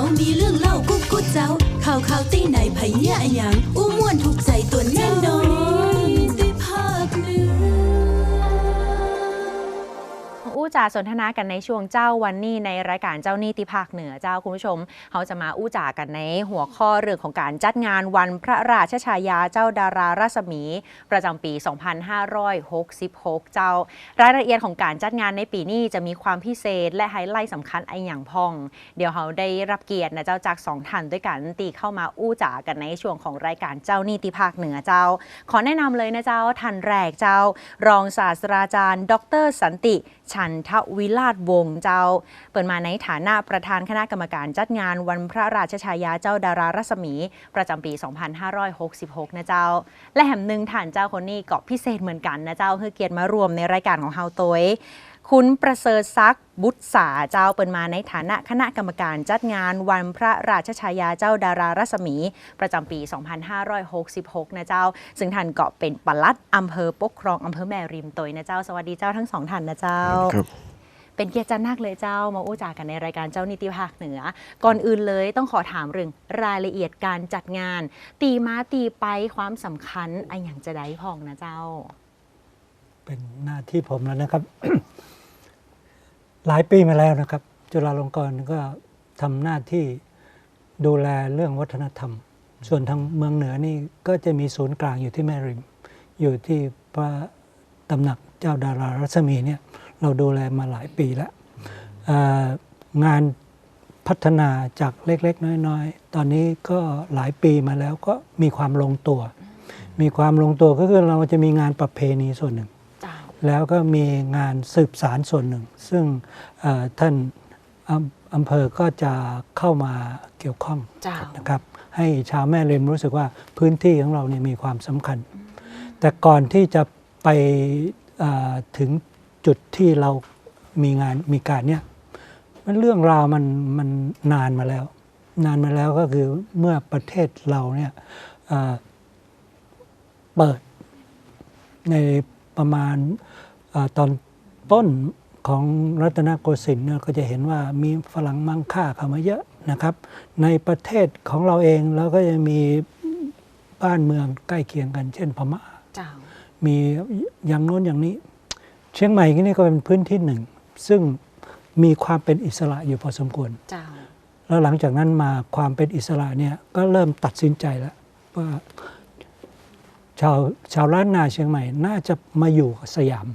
ามีเรื่องเล่ากุ๊กกุ๊กเจ้าข่าวข่าวตีไหนไผเหี้ยอะหยังอู้ม่วนถูกใจตัวแน่นอน อู้จ่าสนทนากันในช่วงเจ้าวันนี้ในรายการเจ้านี่ติภาคเหนือเจ้าคุณผู้ชมเขาจะมาอู้จ่ากันในหัวข้อเรื่องของการจัดงานวันพระราชฉายาเจ้าดารารัศมี ประจำปี 2566 เจ้า รายละเอียดของการจัดงานในปีนี้จะมีความพิเศษและไฮไลท์สำคัญไออย่างพอง เดี๋ยวเขาได้รับเกียรตินะเจ้าจากสองท่านด้วยกันตีเข้ามาอู้จ่ากันในช่วงของรายการเจ้านี่ติภาคเหนือเจ้า ขอแนะนำเลยนะเจ้าท่านแรกเจ้ารองศาสตราจารย์ ดร สันติชันทวิราชวงศ์เจ้า เปิดมาในฐานะประธานคณะกรรมการจัดงานวันพระราชชายาเจ้าดารารัศมี ประจำปี 2566 นะเจ้า และแห่มหนึ่งฐานเจ้าคนนี้ก็พิเศษเหมือนกันนะเจ้าคือเกียรติมารวมในรายการของเฮาโตย คุณประเสริฐซักดิ์บุตรสาเจ้าเปิดมาในฐานะคณะกรรมการจัดงานวันพระราชฉายาเจ้าดารารัศมี ประจำปี 2566 นะเจ้า ซึ่งท่านก็เป็นปลัดอำเภอปกครองอำเภอแม่ริมโตยนะเจ้า สวัสดีเจ้าทั้งสองท่านนะเจ้าครับเป็นเกียรติจันนักเลยเจ้ามาอู้จากันในรายการเจ้านิติภาคเหนือ ก่อนอื่นเลยต้องขอถามเรื่องรายละเอียดการจัดงาน ตีมาตีไปความสำคัญไออย่างจะได้พองนะเจ้า เป็นหน้าที่ผมแล้วนะครับ หลายปีมาแล้วนะครับ จุฬาลงกรณ์ก็ทำหน้าที่ดูแลเรื่องวัฒนธรรม ส่วนทางเมืองเหนือนี่ก็จะมีศูนย์กลางอยู่ที่แม่ริม อยู่ที่พระตำหนักเจ้าดารารัศมีเนี่ยเราดูแลมาหลายปีแล้วงานพัฒนาจากเล็ก ๆ น้อย ๆ ตอนนี้ก็หลายปีมาแล้วก็มีความลงตัว มีความลงตัวก็คือเราจะมีงานประเพณีส่วนหนึ่ง แล้วก็มีงานสืบสารส่วนหนึ่ง ซึ่งเอ่อท่านอำอำเภอก็จะเข้ามาเกี่ยวข้องเจ้านะครับให้ชาวแม่ริมรู้สึกว่าพื้นที่ของเราเนี่ยมีความสำคัญ แต่ก่อนที่จะไปเอ่อถึงจุดที่เรามีงานมีการเนี่ยมันเรื่องราวมันมันนานมาแล้ว นานมาแล้วก็คือเมื่อประเทศเราเนี่ยเอ่อเปิดในประมาณเออ ตอนต้นของรัตนโกสินทร์เนี่ยก็จะเห็นว่ามีฝรั่งมั่งค่าเข้ามาเยอะนะครับ ในประเทศของเราเองเราก็จะมีบ้านเมืองใกล้เคียงกัน เช่นพม่าเจ้ามีอย่างโน้นอย่างนี้ เชียงใหม่นี่ก็เป็นพื้นที่หนึ่ง ซึ่งมีความเป็นอิสระอยู่พอสมควร เจ้าแล้วหลังจากนั้นมาความเป็นอิสระเนี่ยก็เริ่มตัดสินใจแล้วว่าชาวชาวล้านนาเชียงใหม่น่าจะมาอยู่กับสยาม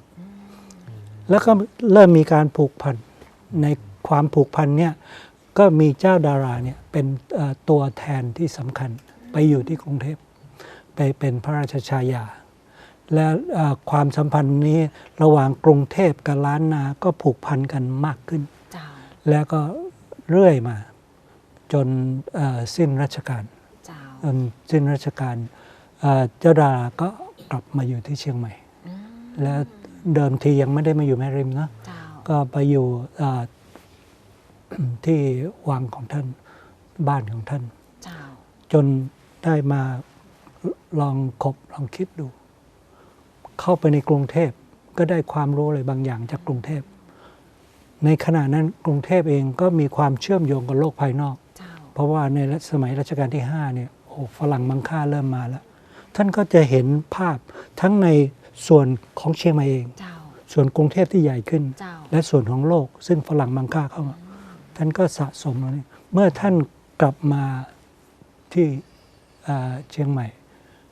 แล้วก็เริ่มมีการผูกพันในความผูกพันเนี่ยก็มีเจ้าดาราเนี่ยเป็นเอ่อตัวแทนที่สำคัญไปอยู่ที่กรุงเทพไปเป็นพระราชชายา และเอ่อความสัมพันธ์นี้ระหว่างกรุงเทพกับล้านนาก็ผูกพันกันมากขึ้นเจ้าแล้วก็เรื่อยมาจนเอ่อสิ้นรัชกาลเจ้าจนสิ้นรัชกาลเอ่อเจ้าดาราก็กลับมาอยู่ที่เชียงใหม่อืมแล้ว เดิมทียังไม่ได้มาอยู่แม่ริมนะเจ้าก็ไปอยู่เอ่อที่วังของท่านบ้านของท่านเจ้าจนได้มาลองคบลองคิดดู เข้าไปในกรุงเทพก็ได้ความรู้อะไรบางอย่างจากกรุงเทพ ในขณะนั้นกรุงเทพเองก็มีความเชื่อมโยงกับโลกภายนอกเจ้าเพราะว่าในสมัยรัชกาลที่5เนี่ยโอ้ฝรั่งมังค่าเริ่มมาแล้ว ท่านก็จะเห็นภาพทั้งใน ส่วนของเชียงใหม่เองเจ้าส่วนกรุงเทพที่ใหญ่ขึ้นเจ้าและส่วนของโลก ซึ่งฝรั่งมังค่าเข้ามา ท่านก็สะสมตรงนี้เมื่อท่านกลับมาที่เอ่อเชียงใหม่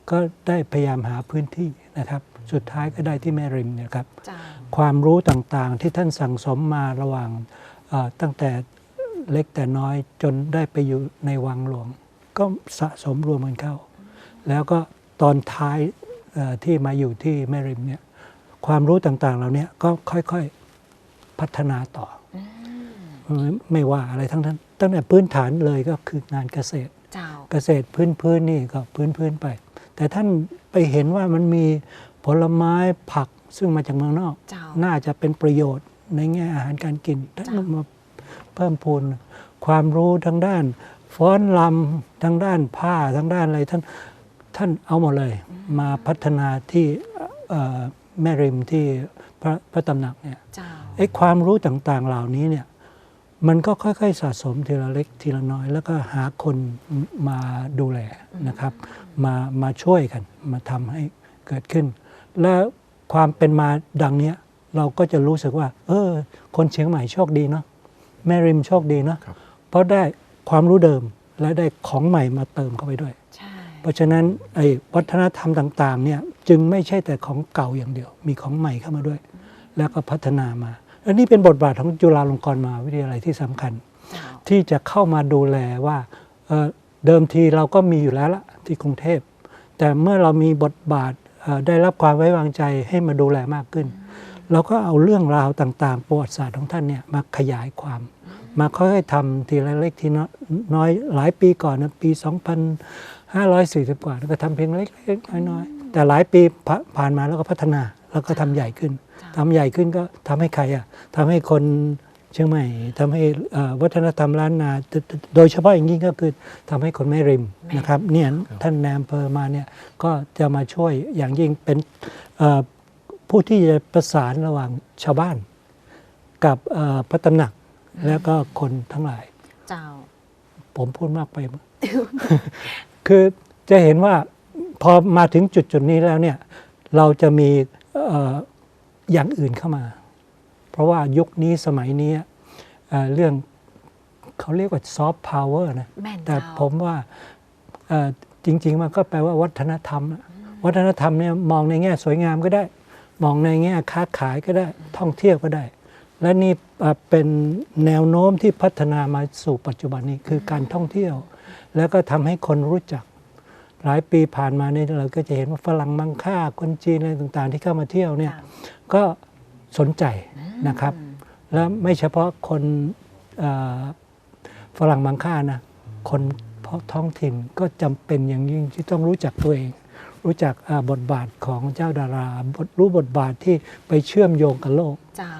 ก็ได้พยายามหาพื้นที่นะครับ สุดท้ายก็ได้ที่แม่ริมเนี่ยครับเจ้าความรู้ต่างๆที่ท่านสั่งสมมาระหว่างเอ่อตั้งแต่เล็กแต่น้อยจนได้ไปอยู่ในวังหลวง ก็สะสมรวมกันเข้า แล้วก็ตอนท้ายเอ่อ ที่มาอยู่ที่แม่ริมเนี่ยความรู้ต่างๆเหล่านี้ก็ค่อยๆพัฒนาต่ออไม่ว่าอะไรทั้งนั้น ตั้งแต่พื้นฐานเลยก็คืองานเกษตรเจ้าเกษตรพื้นพื้นๆนี่ก็พื้นพื้นๆไป แต่ท่านไปเห็นว่ามันมีผลไม้ผักซึ่งมาจากเมืองนอกเจ้าน่าจะเป็นประโยชน์ในแง่อาหารการกินท่านจ้ะก็มาเพิ่มพูนความรู้ทางด้าน ฟ้อนลำทางด้านผ้าทางด้านอะไรท่าน ท่านเอาหมดเลย มาพัฒนาที่เอ่อแม่ริมที่พระพระตำหนักเนี่ยเจ้าไอ้ความรู้ต่างๆเหล่านี้เนี่ยมันก็ค่อย ๆ สะสมทีละเล็กทีละน้อย แล้วก็หาคนมาดูแลนะครับ มามาช่วยกัน มาทำให้เกิดขึ้น และความเป็นมาดังเนี้ยเราก็จะรู้สึกว่า เออ คนเชียงใหม่โชคดีเนาะแม่ริมโชคดีเนาะครับเพราะได้ความรู้เดิมและได้ของใหม่มาเติมเข้าไปด้วยใช่ เพราะฉะนั้นไอ้วัฒนธรรมต่างๆเนี่ยจึงไม่ใช่แต่ของเก่าอย่างเดียว มีของใหม่เข้ามาด้วย แล้วก็พัฒนามาอันนี้เป็นบทบาทของจุฬาลงกรณ์มหาวิทยาลัยที่สำคัญเจ้าที่จะเข้ามาดูแลว่าเอ่อเดิมทีเราก็มีอยู่แล้วละที่กรุงเทพ แต่เมื่อเรามีบทบาทเอ่อได้รับความไว้วางใจให้มาดูแลมากขึ้น เราก็เอาเรื่องราวต่างๆ ประวัติศาสตร์ของท่านเนี่ยมาขยายความ มาค่อยๆทำทีละเล็กทีน้อยหลายปีก่อนนะปี 2540 กว่า แล้วก็ทำเพียงเล็กๆน้อยๆ แต่หลายปีผ่าผ่านมาแล้วก็พัฒนาแล้วก็ทำใหญ่ขึ้นทำใหญ่ขึ้นก็ทำให้ใครอะทำให้คนเชียงใหม่ทำให้เอ่อวัฒนธรรมล้านนา โดยเฉพาะอย่างยิ่งก็คือทำให้คนไม่ริมนะครับเนี่ยท่านแนมเพอมาเนี่ยก็จะมาช่วยอย่างยิ่งเป็นเอ่อผู้ที่จะประสานระหว่างชาวบ้านกับเอ่อพระตำหนักแล้วก็คนทั้งหลาย เจ้า ผมพูดมากไปมั้ย คือจะเห็นว่าพอมาถึงจุดจุดนี้แล้วเนี่ยเราจะมีเอ่ออย่างอื่นเข้ามา เพราะว่ายุคนี้สมัยนี้เอ่อเรื่องเขาเรียกว่าซอฟต์พาวเวอร์นะแม่นแต่เจ้าผมว่าเอ่อจริง ๆ มันก็แปลว่าวัฒนธรรมอะวัฒนธรรมเนี่ยมองในแง่สวยงามก็ได้ มองในแง่ค้าขายก็ได้ท่องเที่ยวก็ได้ และนี่เอ่อเป็นแนวโน้มที่พัฒนามาสู่ปัจจุบันนี้คือการท่องเที่ยว แล้วก็ทำให้คนรู้จัก หลายปีผ่านมาเนี่ยเราก็จะเห็นว่าฝรั่งมังค่าคนจีนอะไรต่างๆ ที่เข้ามาเที่ยวเนี่ยก็สนใจนะครับ และไม่เฉพาะคนเอ่อฝรั่งมังค่านะคนท้องถิ่นก็จำเป็นอย่างยิ่งที่ต้องรู้จักตัวเอง รู้จักอ่าบทบาทของเจ้าดาราบทรู้บทบาทที่ไปเชื่อมโยงกับโลกเจ้า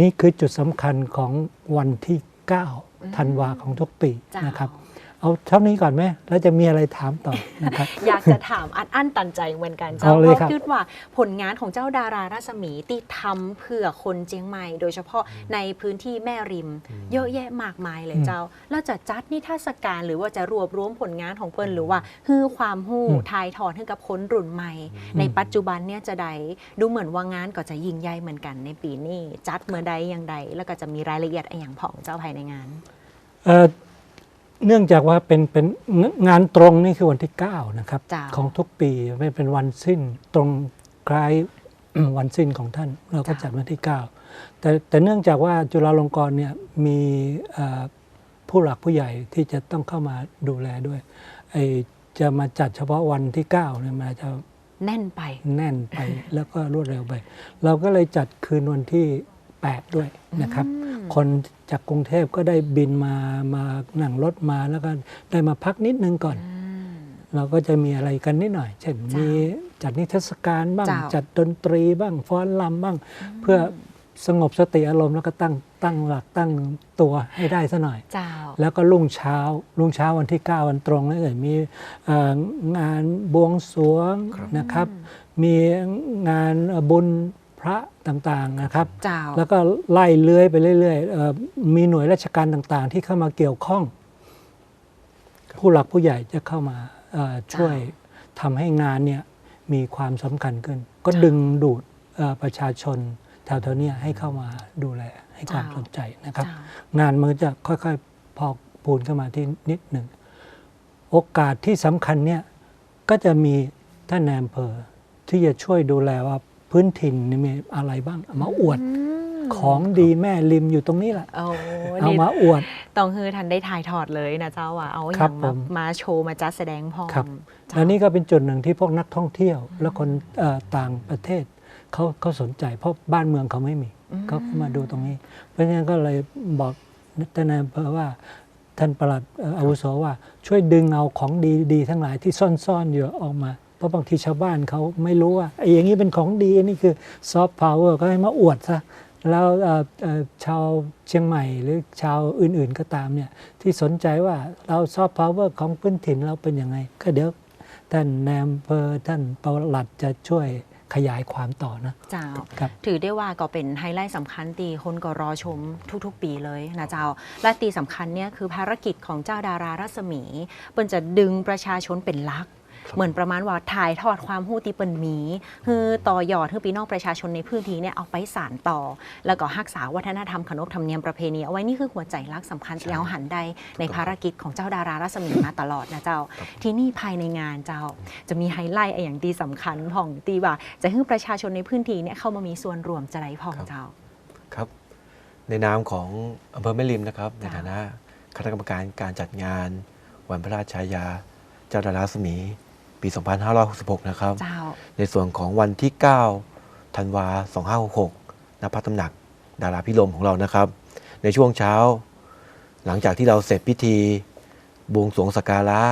นี่คือจุดสำคัญของวันที่ 9 ธันวาของทุกปีจ้านนะครับ เอาเท่านี้ก่อนไหมแล้วจะมีอะไรถามต่อนะครับ อยากจะถามอันอั้นตันใจเหมือนกันเจ้าเอาเลยเพครับราะคิดว่าผลงานของเจ้าดารารัศมีที่ทำเพื่อคนเจียงใหม่ โดยเฉพาะในพื้นที่แม่ริม เยอะแยะมากมายเลยเจ้า แล้วจะจัดนิทรรศการหรือว่าจะรวบรวมผลงานของเปิ้นหรือว่าฮือความหู้อืมทายทอดให้กับคนรุ่นใหม่ ในปัจจุบันเนี่ยจะได้ดูเหมือนว่างานก็จะยิ่งใหญ่เหมือนกันในปีนี้จัดเมื่อใดอย่างใดแล้วก็จะมีรายละเอียดอะไรอย่างของเจ้าภายในงาน เอ่อเนื่องจากว่าเป็นเป็นงานตรงนี่คือวันที่ 9 นะครับจ้าของทุกปีไม่เป็นวันสิ้นตรงคล้ายวันสิ้นของท่าน เราก็จ้ะจัดวันที่ 9 แต่แต่เนื่องจากว่าจุฬาลงกรณ์เนี่ยมีเอ่อผู้หลักผู้ใหญ่ที่จะต้องเข้ามาดูแลด้วยไอจะมาจัดเฉพาะวันที่9เนี่ยมันจะแน่นไป แน่นไปแล้วก็รวดเร็วไป เราก็เลยจัดคืนวันที่ 8 ด้วยนะครับ คนจากกรุงเทพก็ได้บินมามานั่งรถมาแล้วก็ได้มาพักนิดนึงก่อน เราก็จะมีอะไรกันนิดหน่อย เช่นจ้ามีมีจัดนิทรรศการบ้างเจ้าจัดดนตรีบ้างฟ้อนรำบ้าง เพื่อสงบสติอารมณ์แล้วก็ตั้งตั้งหลักตั้งตัวให้ได้ซะหน่อยเจ้าแล้วก็รุ่งเช้ารุ่งเช้าวันที่ 9 วันตรงแล้วเกิดมีเอ่องานบวงสรวงครับนะครับ มีงานบุญ พระต่างๆนะครับเจ้าแล้วก็ไล่เลื้อยไปเรื่อยๆเอ่อมีหน่วยราชการต่างๆ ที่เข้ามาเกี่ยวข้อง ผู้หลักผู้ใหญ่จะเข้ามาเอ่อช่วยทำให้งานเนี่ยมีความสำคัญขึ้น ก็ดึงดูดเอ่อประชาชนแถวๆเนี้ให้เข้ามาดูแลให้ความจ้าสนใจนะครับเจ้างานมันก็จะค่อยๆพอกพูนเข้ามาที่นิดหนึ่ง โอกาสที่สำคัญเนี่ยก็จะมีท่านนายอำเภอที่จะช่วยดูแลว่า พื้นถิ่นนี่มีอะไรบ้างเอามาอวดของดีแม่ริมอยู่ตรงนี้แหละโอ้เอานี่มาอวดต้องคือทันได้ถ่ายทอดเลยนะเจ้าว่าเอาอครัย่าบงผมามมาโชว์มาจัดแสดงพร้อมครับเจ้าและนี่ก็เป็นจุดหนึ่งที่พวกนักท่องเที่ยว และคนเอ่อต่างประเทศเขาเขาสนใจ เพราะบ้านเมืองเขาไม่มีเขาก็มาดูตรงนี้ เพราะฉะนั้นก็เลยบอกท่านนายอำเภอว่าท่านประหลัดเอ่ออาวุโสว่าช่วยดึงเอาของดีๆ ทั้งหลายที่ซ่อนๆอยู่ออกมาเพ ราะบางทีชาวบ้านเขาไม่รู้ว่าไอ้อย่างนี้เป็นของดีอันนี่คือซอฟต์พาวเวอร์ก็ให้มาอวดซะแล้วเอ่อเอ่อชาวเชียงใหม่หรือชาวอื่นๆก็ตามเนี่ยที่สนใจว่าเราซอฟต์พาวเวอร์ของพื้นถิ่นเราเป็นยังไง ก็เดี๋ยวท่านแนมเพอท่านประหลัดจะช่วยขยายความต่อนะเจ้าครับถือได้ว่าก็เป็นไฮไลท์สำคัญตีคนก็รอชมทุกๆ ปีเลยนะเจ้า และตีสำคัญเนี่ยคือภารกิจของเจ้าดารารัศมี เปิ้นจะดึงประชาชนเป็นหลัก เหมือนประมาณว่าถ่ายทอดความหู้ตีเปินมีคือต่อยอดให้พี่น้องประชาชนในพื้นที่เนี่ยเอาไปสานต่อ แล้วก็รักษาวัฒนธรรมขนบธรรมเนียมประเพณีเอาไว้นี่คือหัวใจหลักสำคัญที่เอาหันได้ในภารกิจของเจ้าดารารัศมีมาตลอดนะเจ้า ที่นี่ภายในงานเจ้า จะมีไฮไลท์อย่างตีสำคัญผ่องตีว่า จะให้ประชาชนในพื้นที่เนี่ยเข้ามามีส่วนรวมจะได้ผ่องครับเจ้าครับ ในนามของอำเภอแม่ริมนะครับ ในจ้ะฐานะคณะกรรมการการจัดงาน วันพระราชายาเจ้าดาราศมี ปี 2566 นะครับ เจ้า ในส่วนของวันที่ 9 ธันวา 2566ณพระตำหนักดาราพิรมของเรานะครับ ในช่วงเช้า หลังจากที่เราเสร็จพิธี บวงสรวงสักการะ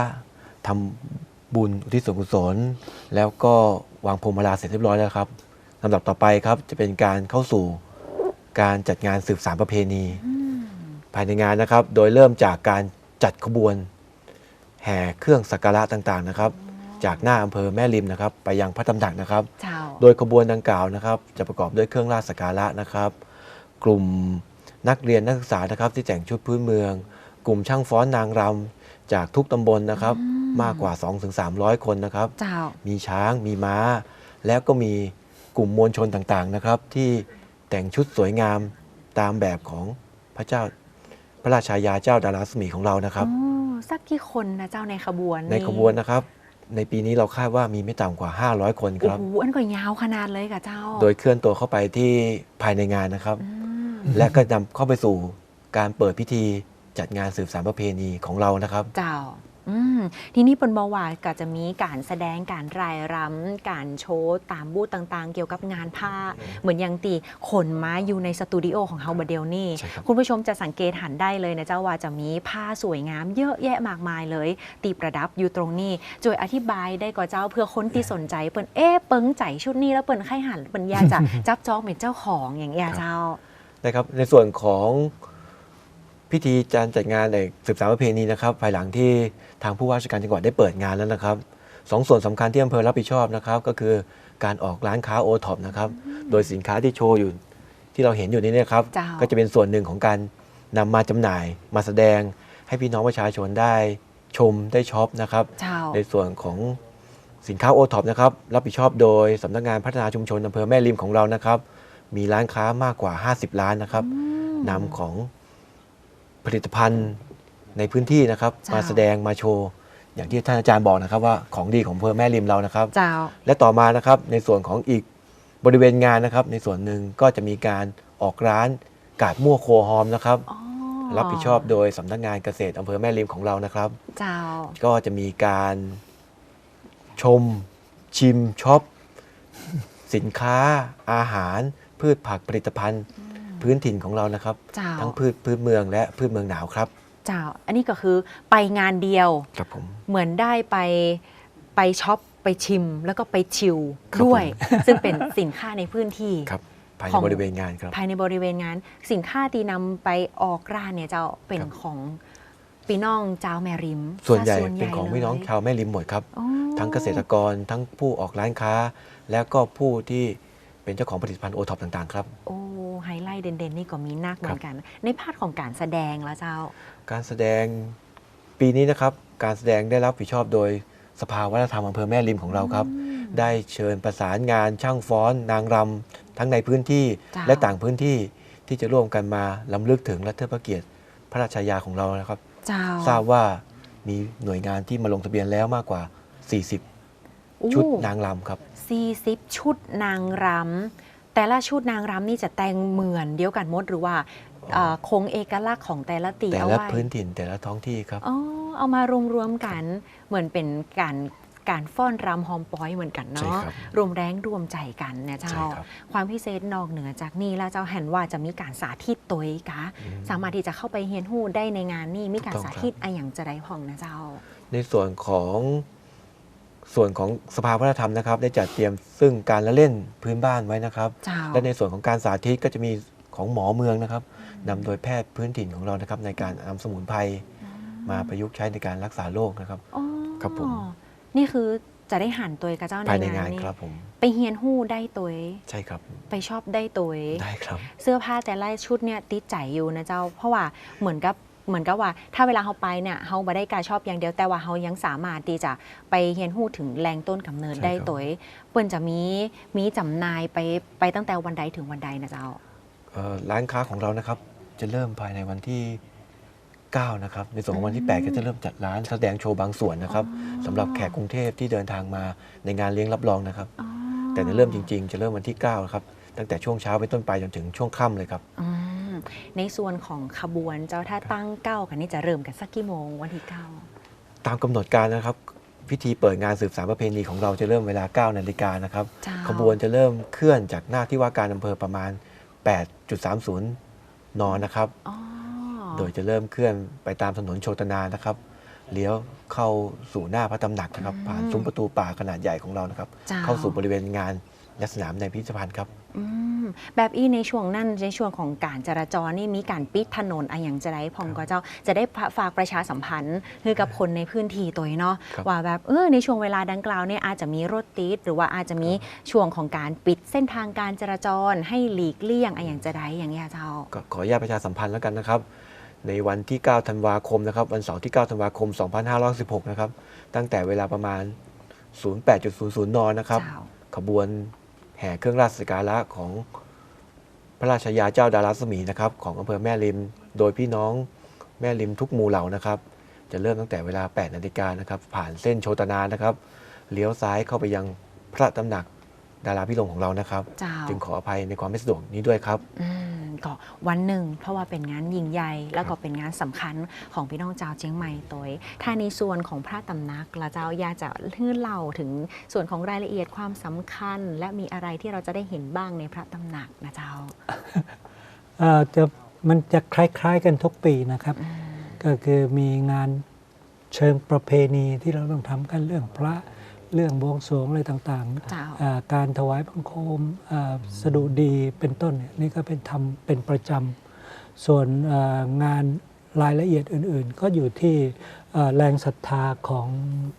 ทำบุญอุที่ส่วนกุศล แล้วก็วางพวงมาลาเสร็จเรียบร้อยแล้วครับลำดับต่อไปครับจะเป็นการเข้าสู่การจัดงานสืบสารประเพณี ภายในงานนะครับ โดยเริ่มจากการจัดขบวน แห่เครื่องสักการะต่างๆนะครับ จากหน้าอำเภอแม่ริมนะครับ ไปยังพระตำหนักนะครับ เจ้า โดยขบวนดังกล่าวนะครับ จะประกอบด้วยเครื่องราชสักการะนะครับ กลุ่มนักเรียนนักศึกษานะครับ ที่แต่งชุดพื้นเมือง กลุ่มช่างฟ้อนนางรำจากทุกตำบลนะครับมากกว่า 2-300 คนนะครับ เจ้า มีช้างมีม้า แล้วก็มีกลุ่มมวลชนต่างๆนะครับ ที่แต่งชุดสวยงามตามแบบของพระเจ้า พระราชายาเจ้าดาราศมีของเรานะครับ อ๋อสักกี่คนนะเจ้าในขบวนในขบวนนะครับ ในปีนี้เราคาดว่ามีไม่ต่ำกว่า 500 คนคโอ้รับโหอันก็ยาวขนาดเลยกับเจ้า โดยเคลื่อนตัวเข้าไปที่ภายในงานนะครับอืมและก็นำเข้าไปสู่การเปิดพิธีจัดงานสืบสานประเพณีของเรานะครับ เจ้าอืม ทีนี้ปนบาวาก็จะมีการแสดงการรายรำการโชว์ตามบูธต่างๆ เกี่ยวกับงานผ้า เหมือนอย่างตีขนมาอยู่ในสตูดิโอของเฮาบเดลนี่ใช่ครับคุณผู้ชมจะสังเกตหันได้เลยนะเจ้าว่าจะมีผ้าสวยงามเยอะแยะมากมายเลย ตีประดับอยู่ตรงนี้จวยอธิบายได้ก่อเจ้าเพื่อคนที่สนใจเปิ่นเอ๊ะเปิงใจชุดนี้แล้วเปิ่นไข่หันเปิ่นอยากจะจับจองเป็นเจ้าของอย่างเงี้ยเจ้านะครับในส่วนของ พิธีการจัดงานในสืบสานประเพณีนะครับ ภายหลังที่ทางผู้ว่าราชการจังหวัดได้เปิดงานแล้วนะครับสองส่วนสำคัญที่อำเภอรับผิดชอบนะครับ ก็คือการออกร้านค้าโอท็อปนะครับ โดยสินค้าที่โชว์อยู่ที่เราเห็นอยู่นี้นะครับเจ้าก็จะเป็นส่วนหนึ่งของการนำมาจำหน่ายมาแสดงให้พี่น้องประชาชนได้ชมได้ช็อปนะครับเจ้าในส่วนของสินค้าโอท็อปนะครับ รับผิดชอบโดยสำนักงานพัฒนาชุมชนอำเภอแม่ริมของเรานะครับ มีร้านค้ามากกว่า 50 ร้านนะครับนำของ ผลิตภัณฑ์ในพื้นที่นะครับเจ้าม มาแสดงมาโชว์อย่างที่ท่านอาจารย์บอกนะครับว่าของดีของอำเภอแม่ริมเรานะครับ เจ้า และต่อมานะครับในส่วนของอีกบริเวณงานนะครับ ในส่วนหนึ่งก็จะมีการออกร้านกาดมั่วโคฮอมนะครับ อ๋อรับผิดชอบโดยสำนักงานเกษตรอำเภอแม่ริมของเรานะครับ เจ้า ก็จะมีการชม ชิมช็อป สินค้า อาหาร พืชผักผลิตภัณฑ์ พื้นถิ่นของเรานะครับ เจ้าทั้งพืชพื้นเมืองและพืชเมืองหนาวครับเจ้า อันนี้ก็คือไปงานเดียว ครับผม เหมือนได้ไปไปช็อปไปชิม แล้วก็ไปชิลครับด้วยผมซึ่งเป็นสินค้าในพื้นที่ ครับภายขอในงบริเวณงานครับ ภายในบริเวณงาน สินค้าตีนำไปออกร้านเนี่ยเจ้าเป็นครับ ของพี่น้องเจ้าแมริมส่วนใหญ่ซะเป็นของลยพี่น้องชาวแม่ริมหมดครับ อ๋อทั้งเกษตรกรทั้งผู้ออกร้านค้า แล้วก็ผู้ที่เป็นเจ้าของผลิตภัณฑ์โอท็อปต่างๆครับ โอ้ไฮไลท์ เด่นๆนี่ก็มีนักเหมือนกัน ในภาคของการแสดงแล้วเจ้า การแสดงปีนี้นะครับการแสดงได้รับผิดชอบโดยสภาวัฒนธรรมอำเภอแม่ริมของเราครับ ได้เชิญประสานงานช่างฟ้อน นางรำทั้งในพื้นที่จ้าและต่างพื้นที่ที่จะร่วมกันมาล้ำลึกถึงและเทิดพระเกียรติพระราชายาของเรานะครับเจ้าทราบว่ามีหน่วยงานที่มาลงทะเบียนแล้วมากกว่า 40 ชุดนางรำครับสี่สิบชุดนางรำ แต่ละชุดนางรำนี่จะแต่งเหมือนเดียวกันหมดหรือว่าเอ่อคงเอกลักษณ์ของแต่ละตีแต่เอาละไว้พื้นถิ่นแต่ละท้องที่ครับ อ๋อเอามารวมๆกัน เหมือนเป็นการการฟ้อนรำฮอมปอยเหมือนกันใช่เนาะครับรวมแรงรวมใจกันเนี่ยเจ้าใช่ครับความพิเศษนอกเหนือจากนี้แล้วเจ้าเห็นว่าจะมีการสาธิตตัวอีกคะอืม สามารถที่จะเข้าไปเฮียนหู้ได้ในงานนี้มีการถูกต้สาองครับ ธิตอะไรอย่างจะได้พ่องนะเจ้า ในส่วนของ ส่วนของสภาวัฒนธรรมนะครับ ได้จัดเตรียมซึ่งการละเล่นพื้นบ้านไว้นะครับเจ้าและในส่วนของการสาธิตก็จะมีของหมอเมืองนะครับนำโดยแพทย์พื้นถิ่นของเรานะครับ ในการนำสมุนไพรมาประยุกต์ใช้ในการรักษาโรคนะครับอ๋อครับผมนี่คือจะได้หันตัวกับเจ้าในภายในงางานนนี้ครับผมไปเฮียนหู้ได้ตัวใช่ครับ ไปชอบได้ตัวได้ครับ เสื้อผ้าแต่ละชุดเนี่ยติดใจอยู่นะเจ้า เพราะว่าเหมือนกับ เหมือนกับว่าถ้าเวลาเขาไปเนี่ยเขาไม่ได้การชอบอย่างเดียวแต่ว่าเขายังสามารถที่จะไปเรียนรู้ถึงแรงต้นกำเนิดใช่ได้ครับตัวเองเปิ้นจะมีมีจำหน่ายไปไปตั้งแต่วันใดถึงวันใดนะเจ้าเอ่อร้านค้าของเรานะครับจะเริ่มภายในวันที่ 9 นะครับ ในส่วนของวันที่ 8 ก็จะเริ่มจัดร้านแสดงโชว์บางส่วนนะครับอ๋อสำหรับแขกกรุงเทพที่เดินทางมาในงานเลี้ยงรับรองนะครับอ๋อแต่ในเริ่มจริง ๆ จะเริ่มวันที่ 9 ครับตั้งแต่ช่วงเช้าเป็นต้นไปจนถึงช่วงค่ำเลยครับอืม ในส่วนของขบวนเจ้าถ้าตั้งเก้ากันนี่จะเริ่มกันสักกี่โมงวันที่เก้าตามกำหนดการนะครับ พิธีเปิดงานสืบสานประเพณีของเราจะเริ่มเวลา9นาฬิกานะครับเจ้าขบวนจะเริ่มเคลื่อนจากหน้าที่ว่าการอำเภอประมาณ 8.30นนะครับอ๋อโดยจะเริ่มเคลื่อนไปตามถนนโชตนานะครับเลี้ยวเข้าสู่หน้าพระตำหนักนะครับ ผ่านซุ้มประตูป่าขนาดใหญ่ของเรานะครับจ้เข้าสู่บริเวณงาน และสนามในพิพิธภัณฑ์ครับอืมแบบอี้ในช่วงนั้นในช่วงของการจราจรนี่มีการปิดถนนอะไรอย่างจะได้พองก็เจ้า จะได้ฝากประชาสัมพันธ์คือกับคนในพื้นที่ตัวเนาะครับว่าแบบเออในช่วงเวลาดังกล่าวเนี่ยอาจจะมีรถติดหรือว่าอาจจะมีช่วงของการปิดเส้นทางการจราจรให้หลีกเลี่ยงอะไรอย่างจะได้อย่างเงี้ยเจ้าก็ขออนุญาตประชาสัมพันธ์แล้วกันนะครับ ในวันที่ 9 ธันวาคมนะครับวันเสาร์ที่ 9 ธันวาคม 2516 นะครับตั้งแต่เวลาประมาณ 08.00 น นะครับเจ้าขบวน แห่เครื่องราชสักการะของพระราชยาเจ้าดาราศมีนะครับของอำเภอแม่ริม โดยพี่น้องแม่ริมทุกหมู่เหล่านะครับ จะเริ่มตั้งแต่เวลา 8 นาฬิกานะครับผ่านเส้นโชตนานะครับเลี้ยวซ้ายเข้าไปยังพระตำหนักดาราพิรมของเรานะครับเจ้าจึงขออภัยในความไม่สะดวกนี้ด้วยครับอืม ก็วันหนึ่ง เพราะว่าเป็นงานยิ่งใหญ่แล้วก็เป็นงานสำคัญของพี่น้องเจ้าเจียงใหม่ตัวเองถ้าในส่วนของพระตำนักละเจ้าอยากจะลื่นเล่าถึงส่วนของรายละเอียดความสำคัญ และมีอะไรที่เราจะได้เห็นบ้างในพระตำหนักนะเจ้าเอ่อจะมันจะคล้าย ๆ กันทุกปีนะครับ ก็คือมีงานเชิงประเพณีที่เราต้องทำกันเรื่องพระ เรื่องบวงสรวงอะไรต่างเจ้าๆอ่าการถวายบังคมอ่าสดุดีเป็นต้นเนี่ยนี่ก็เป็นทำเป็นประจำ ส่วนอ่างานรายละเอียดอื่นๆ ก็อยู่ที่อ่าแรงศรัทธาของ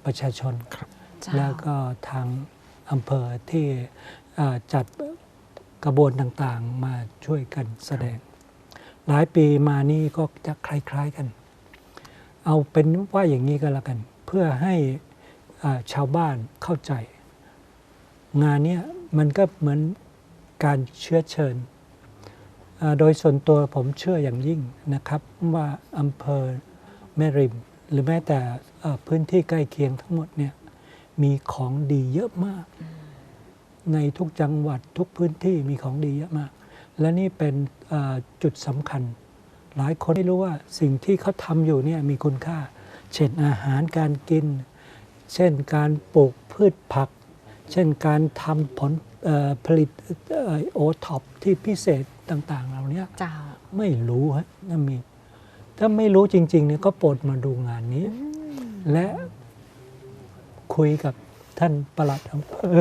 ประชาชนเจ้าแล้วก็ทางอำเภอที่อ่าจัดกระบวนต่างๆมาช่วยกันแสดง หลายปีมานี่ก็จะคล้ายๆกัน เอาเป็นว่าอย่างนี้ก็แล้วกัน เพื่อให้อ่า ชาวบ้านเข้าใจ งานนี้มันก็เหมือนการเชื้อเชิญ โดยส่วนตัวผมเชื่ออย่างยิ่งนะครับว่าอำเภอแม่ริม หรือแม้แต่พื้นที่ใกล้เคียงทั้งหมดเนี่ยมีของดีเยอะมาก ในทุกจังหวัดทุกพื้นที่มีของดีเยอะมาก และนี่เป็นจุดสำคัญ หลายคนไม่รู้ว่าสิ่งที่เขาทำอยู่เนี่ยมีคุณค่า เช่นอาหารการกิน เช่นการปลูกพืชผัก เช่นการทำผลเอ่อผลิตโอท็อปที่พิเศษต่าง ๆ เหล่านี้เจ้าไม่รู้ฮะนั่นมี ถ้าไม่รู้จริงๆเนี่ยก็โปรดมาดูงานนี้ และคุยกับท่านประหลัดอำเภอ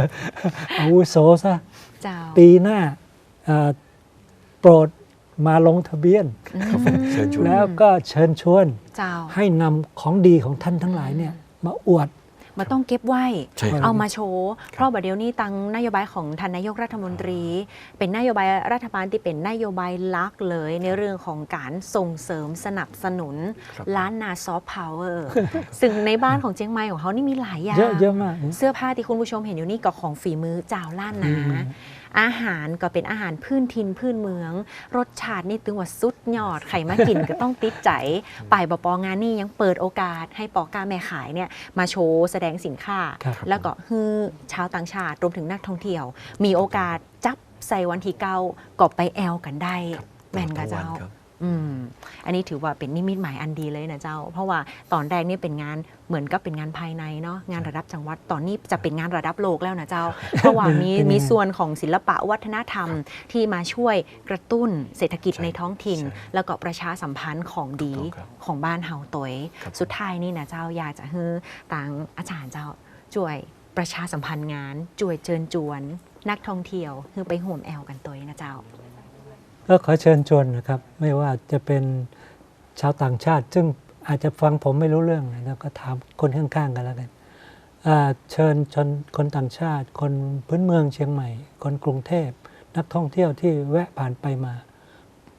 อาวุโสซะเจ้าปีหน้าเอ่อโปรดมาลงทะเบียนครับผมเชิญชวนแล้วก็เชิญชวนเจ้าให้นำของดีของท่านทั้งหลายเนี่ยมาอวด มาต้องเก็บไว้ ใช่ครับ เอามาโชว์ เพราะบัดเดี๋ยวนี้ตังนโยบายของท่านนายกรัฐมนตรี เป็นนโยบายรัฐบาลที่เป็นนโยบายหลักเลยในเรื่องของการส่งเสริมสนับสนุนครับ ล้านนาซอฟต์พาวเวอร์ ซึ่งในบ้านของเจียงใหม่ของเขานี่มีหลายอย่าง เยอะเยอะมาก เสื้อผ้าที่คุณผู้ชมเห็นอยู่นี่ก็ของฝีมือเจ้าล้านนา อืมอาหารก็เป็นอาหารพื้นทินพื้นเมือง รสชาตินี่ตึงว่าสุดยอดไข่มากินก็ต้องติดใจป่ายบปองานนี่ยังเปิดโอกาสให้ปอก้าแม่ขายเนี่ยมาโชว์แสดงสินค้าครับแล้วก็ฮือชาวต่างชาติรวมถึงนักท่องเที่ยว มีโอกาสจับใส่วันที่เก้าก็ไปแอลกันได้แม่นกะเจ้าทั้งวันครับ อืมอันนี้ถือว่าเป็นนิมิตหมายอันดีเลยนะเจ้า เพราะว่าตอนแรกเนี่ยเป็นงานเหมือนกับเป็นงานภายในเนาะงานระดับจังหวัดตอนนี้จะเป็นงานระดับโลกแล้วนะเจ้า เพราะว่ามีเป็นยังไงมีส่วนของศิลปะวัฒนธรรมที่มาช่วยกระตุ้นเศรษฐกิจใช่ในท้องถิ่นใช่แล้วก็ประชาสัมพันธ์ของดีถูกต้องครับของบ้านเฮาตวยครับสุดท้ายนี่นะเจ้าอยากจะให้ต่างอาจารย์เจ้าช่วยประชาสัมพันธ์งานช่วยเชิญจวน นักท่องเที่ยวคือไปห่วมแอลกันตัวนะเจ้า ก็ขอเชิญชวนนะครับ ไม่ว่าจะเป็นชาวต่างชาติ ซึ่งอาจจะฟังผมไม่รู้เรื่องนะก็ถามคนข้างๆกันแล้วกันเชิญชนคนต่างชาติ คนพื้นเมืองเชียงใหม่ คนกรุงเทพ นักท่องเที่ยวที่แวะผ่านไปมา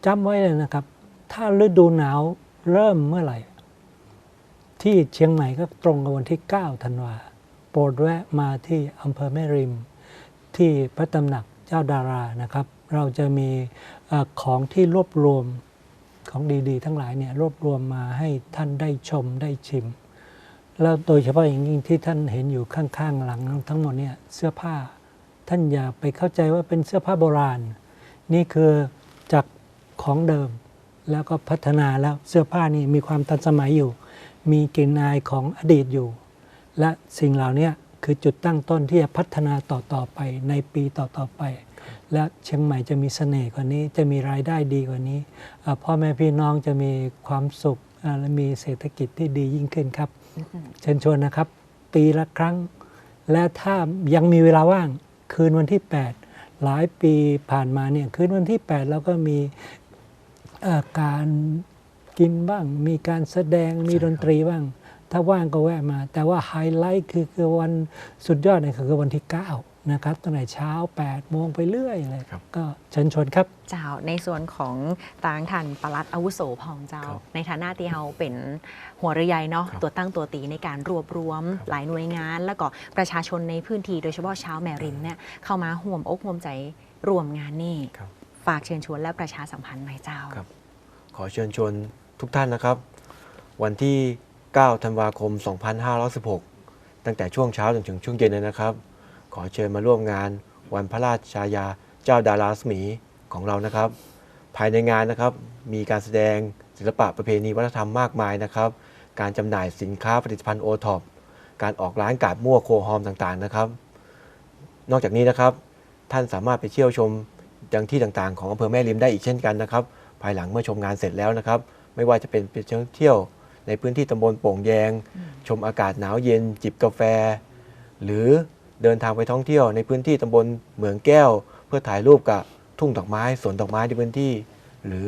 จำไว้เลยนะครับ ถ้าฤดูหนาวเริ่มเมื่อไหร่ ที่เชียงใหม่ก็ตรงกับวันที่ 9 ธันวาโปรดแวะมาที่อำเภอแม่ริม ที่พระตำหนักเจ้าดารานะครับ เราจะมี ของที่รวบรวมของดีๆ ทั้งหลายเนี่ยรวบรวมมาให้ท่านได้ชมได้ชิม แล้วโดยเฉพาะอย่างยิ่งที่ท่านเห็นอยู่ข้างๆหลังทั้งหมดเนี่ยเสื้อผ้า ท่านอย่าไปเข้าใจว่าเป็นเสื้อผ้าโบราณ นี่คือจากของเดิมแล้วก็พัฒนาแล้วเสื้อผ้านี่มีความทันสมัยอยู่ มีกลิ่นอายของอดีตอยู่ และสิ่งเหล่านี้คือจุดตั้งต้นที่จะพัฒนาต่อๆไปในปีต่อๆไป และเชียงใหม่จะมีเสน่ห์กว่านี้ จะมีรายได้ดีกว่านี้พ่อแม่พี่น้องจะมีความสุขและมีเศรษฐกิจที่ดียิ่งขึ้นครับ เชิญชวนนะครับ ปีละครั้ง และถ้ายังมีเวลาว่างคืนวันที่ 8 หลายปีผ่านมาเนี่ยคืนวันที่8แล้วก็มีการกินบ้าง มีการแสดงมีดนตรีบ้าง ถ้าว่างก็แวะมา แต่ว่าไฮไลท์คือคือวันสุดยอดเนี่ยคือวันที่ 9 นะครับตั้งแต่เช้า 8 โมงไปเรื่อยเลยครับก็เชิญชวนครับ เจ้าในส่วนของตางทันปลัดอาวุโสพองเจ้าครับในฐานะที่เราเป็นหัวเรือใหญ่เนาะครับตัวตั้งตัวตีในการรวบรวมครับหลายหน่วยงาน แล้วก็ประชาชนในพื้นที่โดยเฉพาะชาวแมริมเนี่ยเข้ามาห่วมอกห่วมใจรวมงานนี่ครับฝากเชิญชวนและประชาสัมพันธ์ไหมเจ้าครับขอเชิญชวนทุกท่านนะครับ วันที่ 9 ธันวาคม 2516 ตั้งแต่ช่วงเช้าจนถึงช่วงเย็นเลยนะครับ ขอเชิญมาร่วมงานวันพระราชายาเจ้าดาราสมีของเรานะครับ ภายในงานนะครับมีการแสดงศิลปะประเพณีวัฒนธรรมมากมายนะครับ การจำหน่ายสินค้าผลิตภัณฑ์โอท็อปการออกร้านกาดมั่วโคฮอมต่างๆนะครับ นอกจากนี้นะครับ ท่านสามารถไปเที่ยวชมยังที่ต่างๆ ของอำเภอแม่ริมได้อีกเช่นกันนะครับ ภายหลังเมื่อชมงานเสร็จแล้วนะครับ ไม่ว่าจะเป็นไปเที่ยวในพื้นที่ตำบลโป่งแยง ชมอากาศหนาวเย็นจิบกาแฟ หรือ เดินทางไปท่องเที่ยวในพื้นที่ตำบลเหมืองแก้ว เพื่อถ่ายรูปกับทุ่งดอกไม้สวนดอกไม้ในพื้นที่ หรือ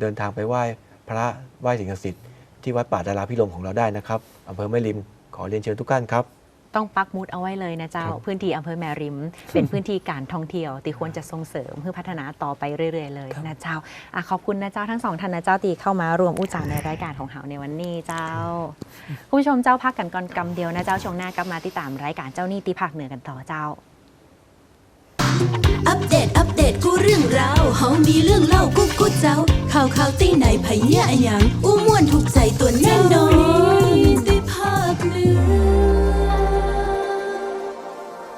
เดินทางไปไหว้พระไหว้สิ่งศักดิ์สิทธิ์ที่วัดป่าดาราพิรมของเราได้นะครับอำเภอแม่ริมขอเรียนเชิญทุกท่านครับ ต้องปักหมุดเอาไว้เลยนะเจ้าครับพื้นที่อำเภอแมริม เป็นพื้นที่การท่องเที่ยวที่ควรจะส่งเสริมเพื่อพัฒนาต่อไปเรื่อยๆเลยนะเจ้าอะขอบคุณนะเจ้าทั้งสองท่านนะเจ้าตีเข้ามารวมอุจจาในรายการของเฮาในวันนี้เจ้าคุณผู้ชมเจ้าพักกันก่อนกำเดียวนะเจ้าช่วงหน้ากลับมาติดตามรายการเจ้านี่ตีภาคเหนือกันต่อเจ้า อัปเดต อัปเดต กูเรื่องราวเฮามีเรื่องเล่ากูกูเจ้า ข่าวข่าวตีไหนไผเนี่ยอะหยังอู้ม่วนถูกใจตัวแน่นอน